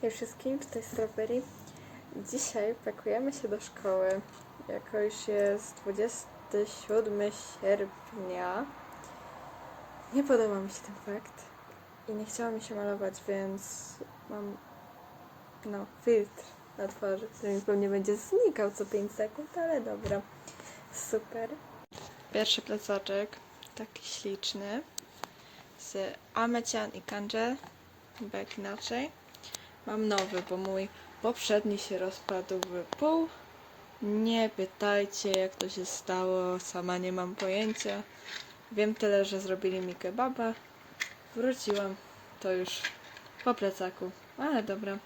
Hej wszystkim, tutaj Strawberry. Dzisiaj pakujemy się do szkoły. Jako już jest 27 sierpnia. Nie podoba mi się ten fakt. I nie chciało mi się malować, więc mam no, filtr na twarzy, który mi pewnie będzie znikał co 5 sekund, ale dobra. Super. Pierwszy plecaczek, taki śliczny, z Amecian i Kanjel, bo jak inaczej. Mam nowy, bo mój poprzedni się rozpadł w pół. Nie pytajcie, jak to się stało, sama nie mam pojęcia. Wiem tyle, że zrobili mi kebaba. Wróciłam, to już po plecaku, ale dobra.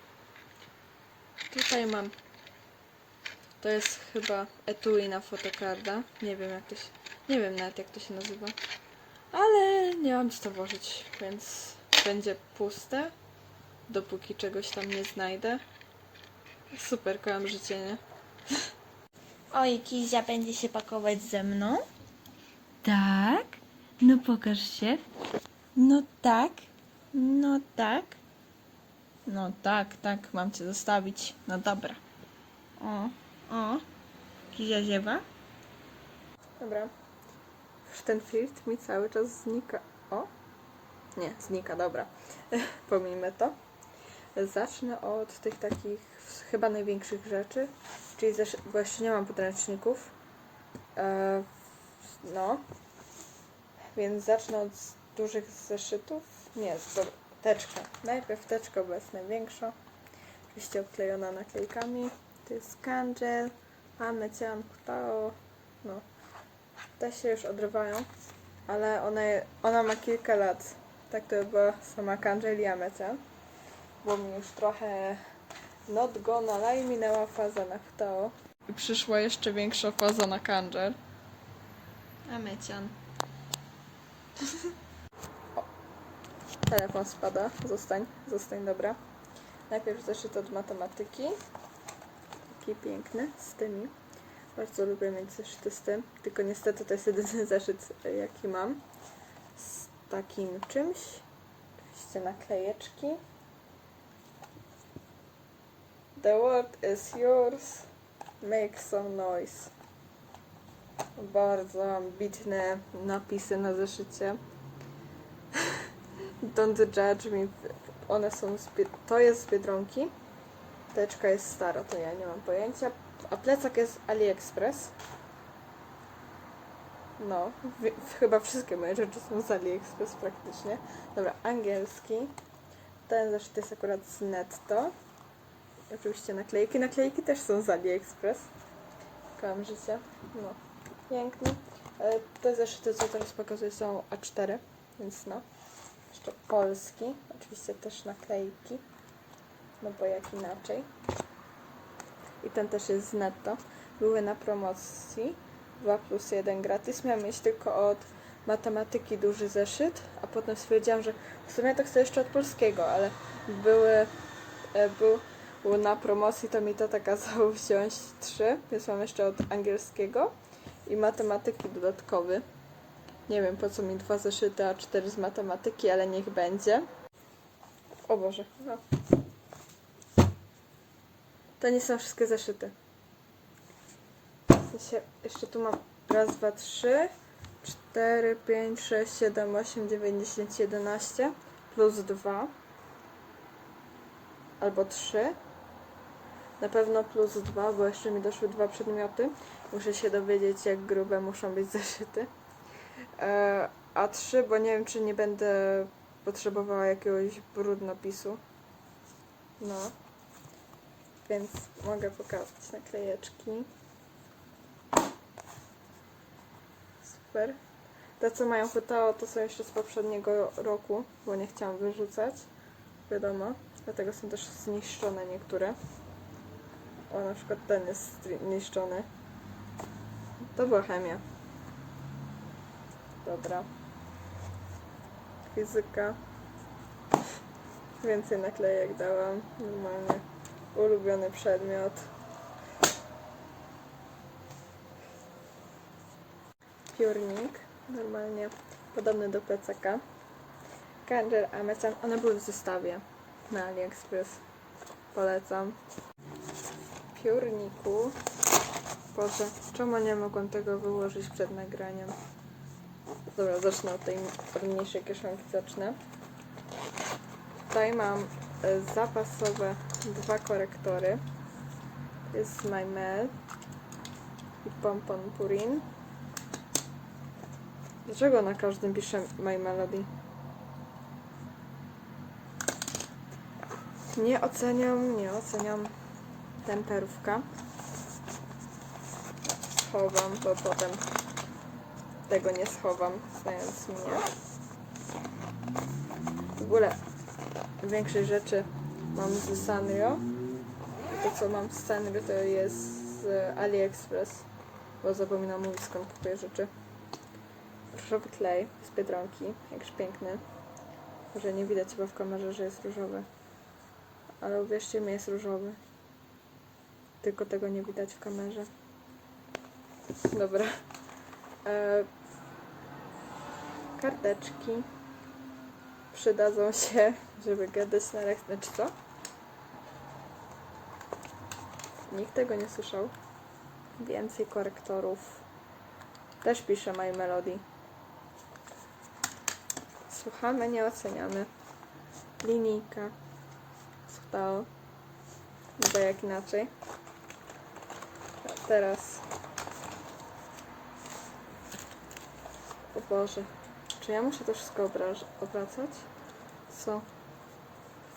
Tutaj mam. To jest chyba etui na fotokarda. Nie wiem jak to się. Nie wiem nawet jak to się nazywa. Ale nie mam co włożyć, więc będzie puste dopóki czegoś tam nie znajdę. Super, kocham życie, nie? Oj, Kizia będzie się pakować ze mną? Tak? No pokaż się. No tak. No tak. No tak, tak, mam cię zostawić. No dobra. O, o. Kizia ziewa? Dobra. Już ten filtr mi cały czas znika. O! Nie, znika, dobra. Pomijmy to. Zacznę od tych takich chyba największych rzeczy. Czyli zesz- bo jeszcze nie mam podręczników. E, no. Więc zacznę od dużych zeszytów. Nie, z do- teczka. Najpierw teczka, bo jest największa. Oczywiście obklejona naklejkami. To jest Kanjel, Amecian, Kutao. No. Te się już odrywają, ale ona, ona ma kilka lat. Tak to była sama Kanjel i Amecian. Bo mi już trochę not gonna lie minęła faza na Kutao. I przyszła jeszcze większa faza na Kanjel. Amecian. O, Telefon spada. Zostań, zostań, dobra. Najpierw zeszyt od matematyki. Taki piękny, z tymi. Bardzo lubię mieć zeszyty z tym. Tylko niestety to jest jedyny zeszyt, e, jaki mam. Z takim czymś. Oczywiście naklejeczki. The world is yours. Make some noise. Bardzo ambitne napisy na zeszycie. Don't judge me. One są z To jest z Biedronki. Teczka jest stara, to ja nie mam pojęcia. A plecak jest AliExpress. No, chyba wszystkie moje rzeczy są z AliExpress praktycznie. Dobra, angielski. Ten zeszyt jest akurat z Netto. Oczywiście naklejki. Naklejki też są z AliExpress. Kocham życie. No, piękny. Te zeszyty, co teraz pokazuję, są A4, więc no. Jeszcze polski. Oczywiście też naklejki. No bo jak inaczej. I ten też jest z netto. Były na promocji. 2 plus 1 gratis. Miałam mieć tylko od matematyki duży zeszyt, a potem stwierdziłam, że w sumie to chcę jeszcze od polskiego, ale były, e, był, był na promocji, to mi to kazał wziąć trzy, więc mam jeszcze od angielskiego i matematyki dodatkowy. Nie wiem po co mi dwa zeszyty, a cztery z matematyki, ale niech będzie. O Boże, no. To nie są wszystkie zeszyty. W sensie, jeszcze tu mam raz, dwa, trzy, cztery, pięć, sześć, siedem, osiem, dziewięć, dziesięć, jedenaście plus dwa albo trzy. Na pewno plus dwa, bo jeszcze mi doszły dwa przedmioty. Muszę się dowiedzieć, jak grube muszą być zeszyty. E, a trzy, bo nie wiem, czy nie będę potrzebowała jakiegoś brudnopisu. No. Więc mogę pokazać naklejeczki. Super. Te, co mają hutao, to są jeszcze z poprzedniego roku, bo nie chciałam wyrzucać. Wiadomo. Dlatego są też zniszczone niektóre. O, na przykład ten jest zniszczony. To była chemia. Dobra. Fizyka. Więcej naklejek dałam. Normalnie. Ulubiony przedmiot. Piórnik. Normalnie podobny do plecaka. Kanjer Amazon. One były w zestawie na AliExpress. Polecam. Piórniku. Boże, czemu nie mogłam tego wyłożyć przed nagraniem? Dobra, zacznę od tej od mniejszej kieszonki. Zacznę. Tutaj mam e, zapasowe dwa korektory. Jest My Mel i Pompon Purin. Dlaczego na każdym pisze My Melody? Nie oceniam, nie oceniam temperówka. Schowam, bo potem tego nie schowam, znając mnie. W ogóle większej rzeczy mam z Sanrio. To co mam z Sanrio to jest z AliExpress, bo zapominam mówić skąd kupuję rzeczy. Różowy klej z Biedronki, jakż piękny. Może nie widać chyba w kamerze, że jest różowy. Ale uwierzcie mi, jest różowy. Tylko tego nie widać w kamerze. Dobra. E, karteczki przydadzą się, żeby gadać na lekcji. Znaczy co? Nikt tego nie słyszał. Więcej korektorów. Też pisze My Melody. Słuchamy, nie oceniamy. Linijka. Słuchał. No bo jak inaczej. Teraz. O Boże. Czy ja muszę to wszystko obracać? Są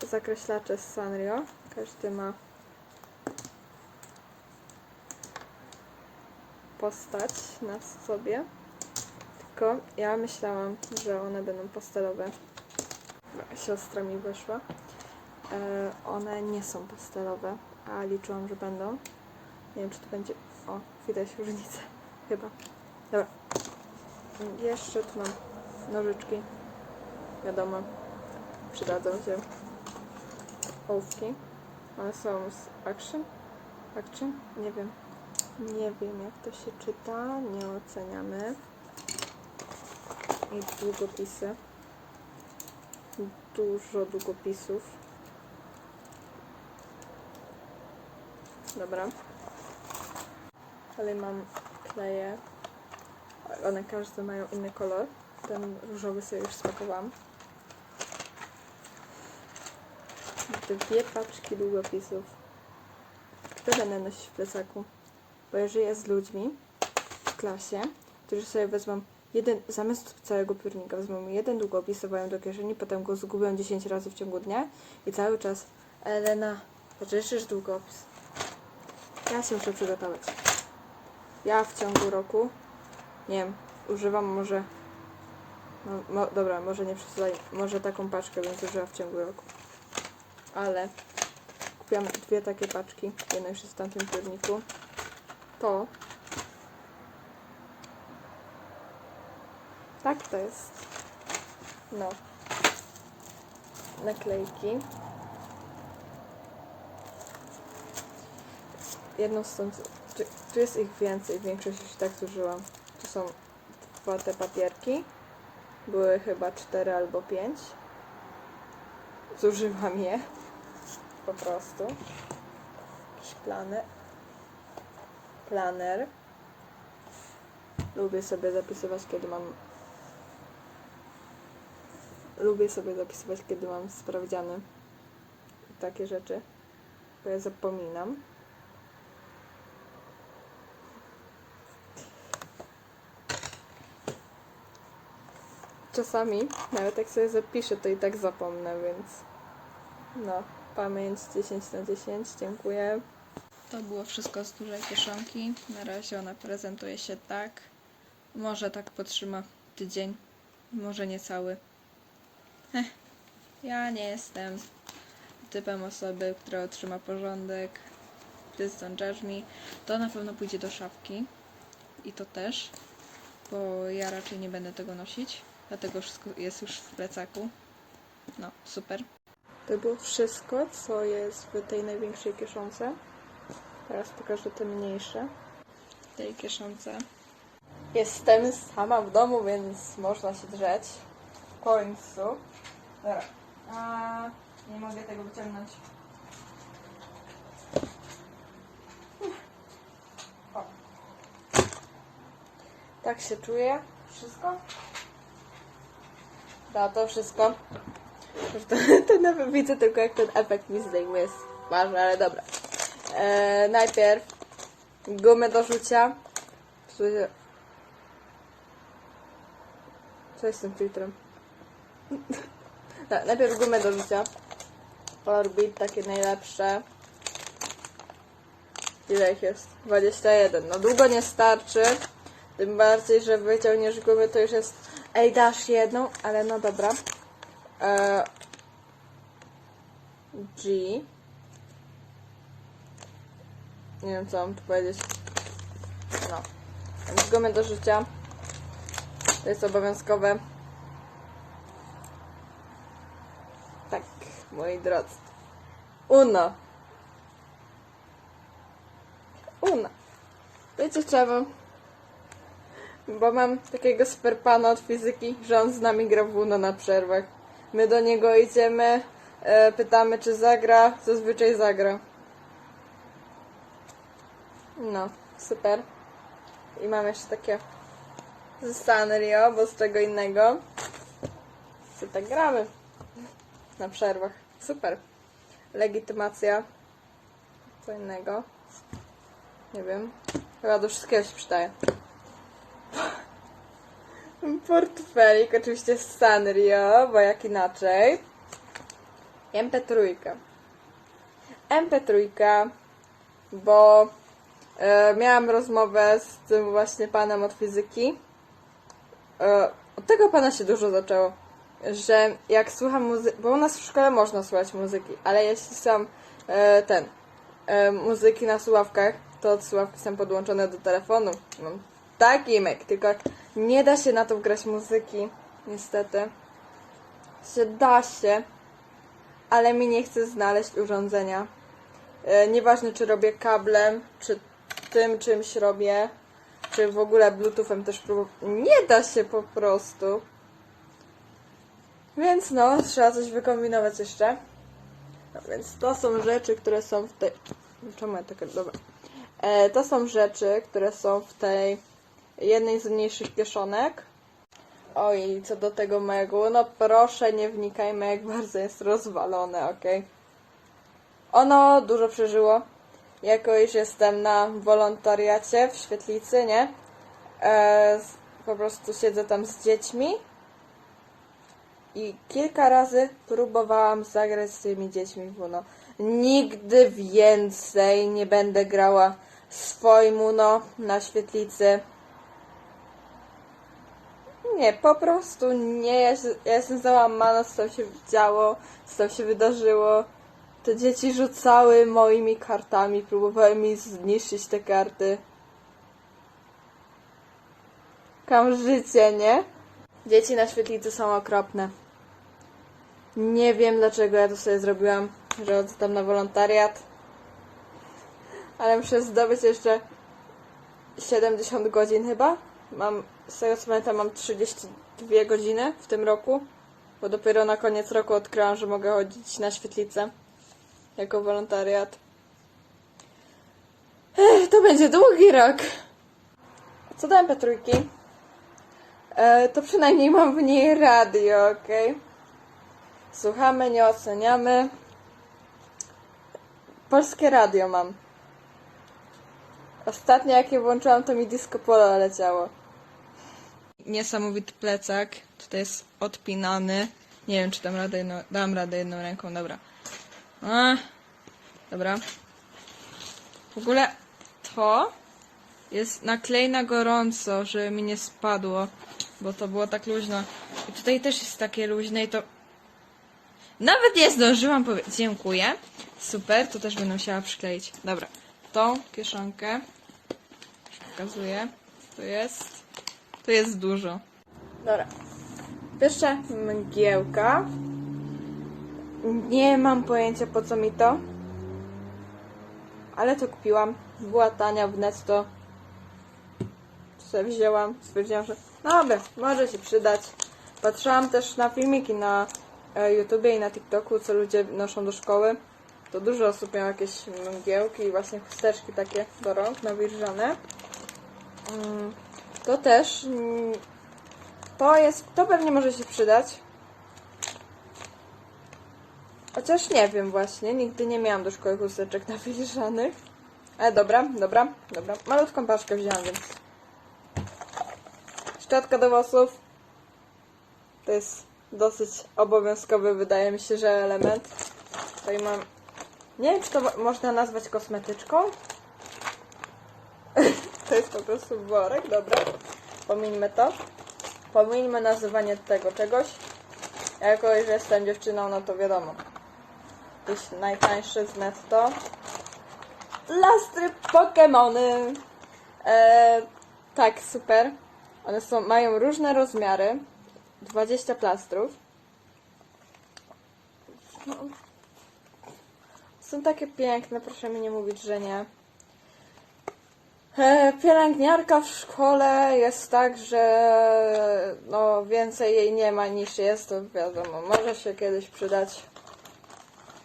zakreślacze z Sanrio. Każdy ma postać na sobie. Tylko ja myślałam, że one będą pastelowe. Siostra mi wyszła. E, one nie są pastelowe, a liczyłam, że będą. Nie wiem, czy to będzie... O, widać różnicę. Chyba. Dobra. Jeszcze tu mam nożyczki. Wiadomo, przydadzą się. Ołówki. One są z Action? Action? Nie wiem. Nie wiem, jak to się czyta. Nie oceniamy. I długopisy. Dużo długopisów. Dobra. Dalej mam kleje. One każde mają inny kolor. Ten różowy sobie już spakowałam. Dwie paczki długopisów. Które będę nosić w plecaku? Bo ja żyję z ludźmi w klasie, którzy sobie wezmą jeden, zamiast całego piórnika wezmą jeden długopis, chowają do kieszeni, potem go zgubią 10 razy w ciągu dnia i cały czas Elena, pożyczysz długopis. Ja się muszę przygotować. Ja w ciągu roku, nie wiem, używam może, no, mo, dobra, może nie przesadzaj, może taką paczkę bym zużyła w ciągu roku. Ale kupiłam dwie takie paczki, jedna już jest w tamtym piórniku. To tak to jest. No. Naklejki. Jedną stąd. Tu, tu jest ich więcej, większość już tak zużyłam. Tu są dwa te papierki. Były chyba cztery albo pięć. Zużyłam je. Po prostu. Jakiś plany. Planer. Lubię sobie zapisywać, kiedy mam. Lubię sobie zapisywać, kiedy mam sprawdziany. Takie rzeczy. Bo ja zapominam. Czasami, nawet jak sobie zapiszę, to i tak zapomnę, więc. No, pamięć 10 na 10, dziękuję. To było wszystko z dużej kieszonki. Na razie ona prezentuje się tak. Może tak potrzyma tydzień, może nie cały. Ech, ja nie jestem typem osoby, która trzyma porządek. Please don't judge me. To na pewno pójdzie do szafki. I to też, bo ja raczej nie będę tego nosić. Dlatego wszystko jest już w plecaku. No, super. To było wszystko, co jest w tej największej kieszonce. Teraz pokażę te mniejsze. W tej kieszonce. Jestem sama w domu, więc można się drzeć. W końcu. Dobra. A, nie mogę tego wyciągnąć. Tak się czuję. Wszystko? Da, to wszystko. To, to nawet widzę tylko jak ten efekt mi zdejmuje z twarzy, ale dobra. E, najpierw gumę do rzucia. Co jest z tym filtrem? Tak, najpierw gumę do rzucia. Orbit, takie najlepsze. Ile ich jest? 21. No długo nie starczy. Tym bardziej, że wyciągniesz gumę, to już jest... Ej, dasz jedną, ale no dobra. E... G. Nie wiem, co mam tu powiedzieć. No. Gumy do życia. To jest obowiązkowe. Tak, moi drodzy. Uno. Uno. Wiecie czemu? Bo mam takiego sperpana od fizyki, że on z nami gra w Uno na przerwach. My do niego idziemy, e, pytamy czy zagra, zazwyczaj zagra. No, super. I mam jeszcze takie z Sanrio, bo z czego innego. Co tak gramy na przerwach. Super. Legitymacja. Co innego. Nie wiem. Chyba do wszystkiego się przydaje. Portfelik, oczywiście z Sanrio, bo jak inaczej. MP3. MP3, bo e, miałam rozmowę z tym właśnie panem od fizyki. E, od tego pana się dużo zaczęło, że jak słucham muzyki, bo u nas w szkole można słuchać muzyki, ale jeśli są e, ten, e, muzyki na słuchawkach, to słuchawki są podłączone do telefonu. Taki mek, tylko nie da się na to wgrać muzyki, niestety. Się da się, ale mi nie chce znaleźć urządzenia. E, nieważne, czy robię kablem, czy tym czymś robię, czy w ogóle bluetoothem też próbowałem. Nie da się po prostu. Więc no, trzeba coś wykombinować jeszcze. No więc to są rzeczy, które są w tej... Czemu ja takie... Dobra. E, to są rzeczy, które są w tej jednej z mniejszych kieszonek. Oj, co do tego mego, no proszę nie wnikajmy jak bardzo jest rozwalone, ok? Ono dużo przeżyło. Jako iż jestem na wolontariacie w świetlicy, nie? E, po prostu siedzę tam z dziećmi. I kilka razy próbowałam zagrać z tymi dziećmi w Uno. Nigdy więcej nie będę grała swoim Uno na świetlicy. Nie, po prostu nie. Ja, się, ja jestem załamana, co tam się działo, co tam się wydarzyło. Te dzieci rzucały moimi kartami, próbowały mi zniszczyć te karty. Kam życie, nie? Dzieci na świetlicy są okropne. Nie wiem dlaczego ja to sobie zrobiłam, że tam na wolontariat. Ale muszę zdobyć jeszcze 70 godzin chyba. Mam, z tego co pamiętam, mam 32 godziny w tym roku. Bo dopiero na koniec roku odkryłam, że mogę chodzić na świetlicę. Jako wolontariat. Ech, to będzie długi rok. Co do MP3? E, to przynajmniej mam w niej radio, ok? Słuchamy, nie oceniamy. Polskie radio mam. Ostatnio jakie włączyłam, to mi disco polo leciało. Niesamowity plecak. Tutaj jest odpinany. Nie wiem, czy dam radę dam radę jedną ręką, dobra. A, dobra. W ogóle to jest naklej na gorąco, żeby mi nie spadło, bo to było tak luźno. I tutaj też jest takie luźne i to... Nawet nie zdążyłam powiedzieć. Dziękuję. Super, to też będę musiała przykleić. Dobra, tą kieszonkę pokazuję. Tu jest. Tu jest dużo. Dobra. Jeszcze mgiełka. Nie mam pojęcia po co mi to. Ale to kupiłam. Była tania w netto. sobie wzięłam. Stwierdziłam, że no dobra, może się przydać. Patrzyłam też na filmiki na e, YouTubie i na TikToku, co ludzie noszą do szkoły. To dużo osób miało jakieś mgiełki i właśnie chusteczki takie do rąk nawilżone. Mm, To też. To jest. To pewnie może się przydać. Chociaż nie wiem właśnie. Nigdy nie miałam do szkoły chusteczek nawilżanych. Ale dobra, dobra, dobra. Malutką paczkę wzięłam, więc. Szczotka do włosów. To jest dosyć obowiązkowy, wydaje mi się, że element. Tutaj mam. Nie wiem, czy to mo- można nazwać kosmetyczką. To jest po prostu worek, dobra. Pomińmy to. Pomińmy nazywanie tego czegoś. Ja jako, że jestem dziewczyną, no to wiadomo. Jakieś najtańsze z netto. Plastry Pokemony. E, tak, super. One są, mają różne rozmiary. 20 plastrów. No. Są takie piękne, proszę mi nie mówić, że nie. E, Pielęgniarka w szkole jest tak, że no więcej jej nie ma niż jest, to wiadomo, może się kiedyś przydać.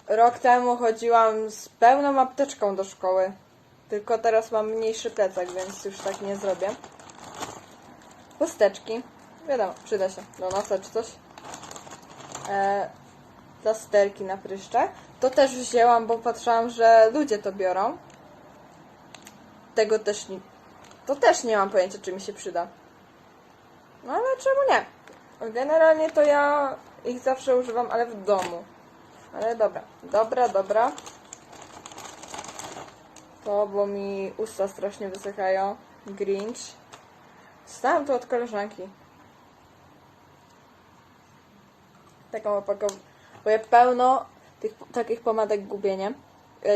Rok temu chodziłam z pełną apteczką do szkoły. Tylko teraz mam mniejszy plecak, więc już tak nie zrobię. Chusteczki. Wiadomo, przyda się do nosa czy coś. E, na pryszcze. To też wzięłam, bo patrzyłam, że ludzie to biorą. Tego też nie... To też nie mam pojęcia, czy mi się przyda. No ale czemu nie? Generalnie to ja ich zawsze używam, ale w domu. Ale dobra, dobra, dobra. To, bo mi usta strasznie wysychają. Grinch. Dostałam to od koleżanki. Taką opakową. Bo ja pełno tych takich pomadek gubię, nie?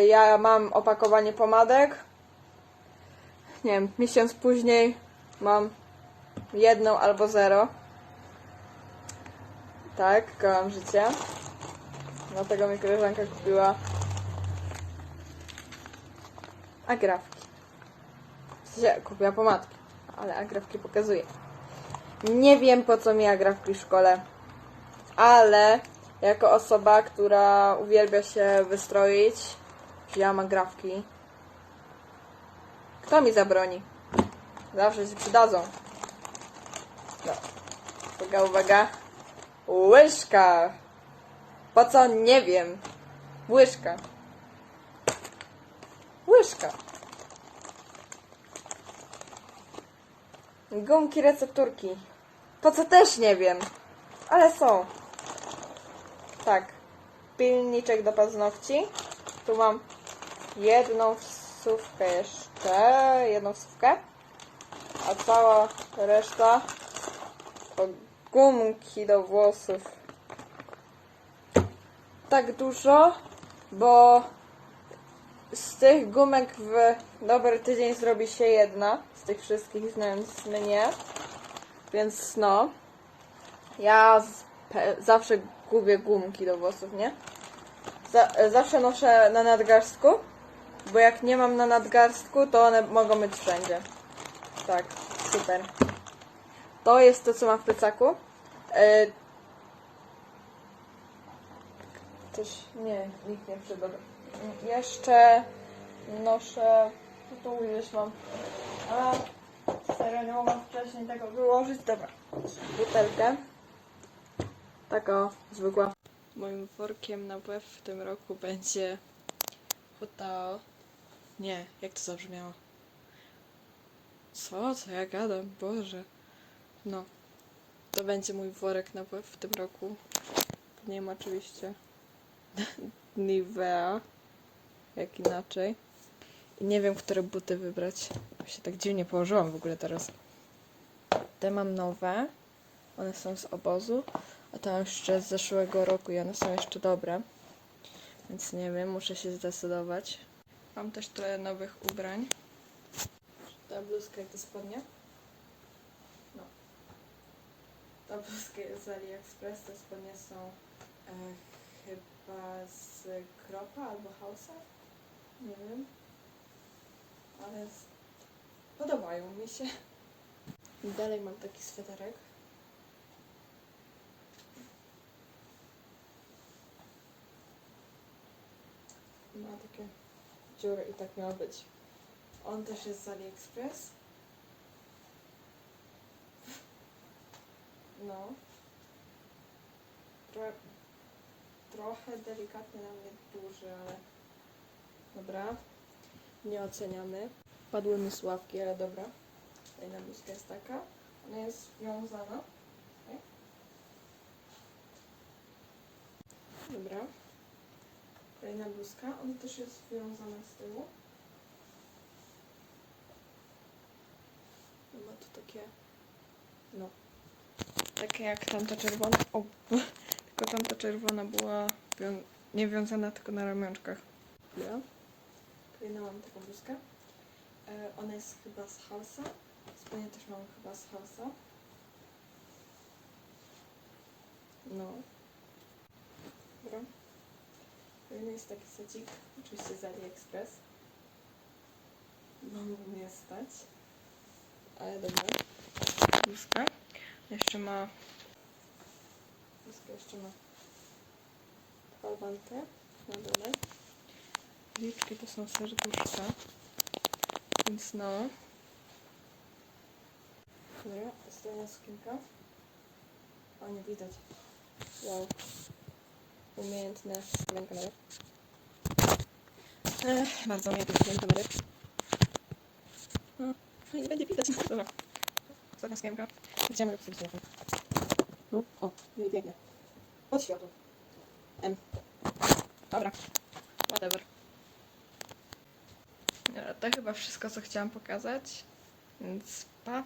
Ja mam opakowanie pomadek. Nie wiem, miesiąc później mam jedną albo zero. Tak, kocham życie. Dlatego mi koleżanka kupiła agrafki. W sensie kupiła pomadki, ale agrafki pokazuje. Nie wiem po co mi agrafki w szkole, ale jako osoba, która uwielbia się wystroić, wzięłam agrafki. Kto mi zabroni? Zawsze się przydadzą. No. Uwaga, uwaga. Łyżka. Po co? Nie wiem. Łyżka. Łyżka. Gumki recepturki. Po co też nie wiem. Ale są. Tak. Pilniczek do paznokci. Tu mam jedną wsówkę jeszcze. Jedną wsówkę. A cała reszta to gumki do włosów. Tak dużo, bo z tych gumek w dobry tydzień zrobi się jedna. Z tych wszystkich znając mnie. Więc no. Ja zawsze gubię gumki do włosów, nie? Za, zawsze noszę na nadgarstku, bo jak nie mam na nadgarstku, to one mogą być wszędzie. Tak, super. To jest to, co mam w plecaku. E, Coś, nie, nikt nie przyda. Jeszcze noszę, tu gdzieś mam, a serio nie mogłam wcześniej tego wyłożyć. Dobra, butelkę. Taka zwykła. Moim workiem na łeb w tym roku będzie Hotao. Nie, jak to zabrzmiało? Co? Co ja gadam? Boże. No. To będzie mój worek na w tym roku. W nim oczywiście Nivea. Jak inaczej. I nie wiem, które buty wybrać. Bo się tak dziwnie położyłam w ogóle teraz. Te mam nowe. One są z obozu. A te mam jeszcze z zeszłego roku i one są jeszcze dobre. Więc nie wiem, muszę się zdecydować. Mam też trochę nowych ubrań. Ta bluzka i te spodnie. No. Ta bluzka jest z AliExpress, te spodnie są e, chyba z Kropa albo Hausa. Nie wiem. Ale z... podobają mi się. Dalej mam taki sweterek. Ma takie dziury i tak miało być. On też jest z AliExpress. No. Tro, trochę delikatnie na mnie duży, ale dobra. Nie oceniamy. Padły mi sławki, ale dobra. Kolejna bluzka jest taka. Ona jest wiązana. Dobra. Kolejna bluzka. Ona też jest wiązana z tyłu. Ma tu takie... No. Takie jak tamta czerwona. O, tylko tamta czerwona była wią- nie wiązana, tylko na ramionczkach. Ja. Kolejna mam taką bluzkę. E, ona jest chyba z Halsa. Spodnie też mam chyba z Halsa. No. Dobra. Kolejny jest taki secik, oczywiście z AliExpress. Mogło mnie stać. Ale dobra. Bluzka. Jeszcze ma... Bluzka jeszcze ma falbantę na dole. Liczki to są serduszka. Więc no. Dobra, ostatnia sukienka. O, nie widać. Wow. Umiejętne stawianie kamery. Ech, bardzo umiejętne stawianie kamery. No, nie będzie widać. Dobra. Ostatnia sukienka. Gdzie mogę postawić telefon? No, o, i pięknie. Pod światło. M. Dobra. Whatever. Dobra, to chyba wszystko, co chciałam pokazać. Więc pa.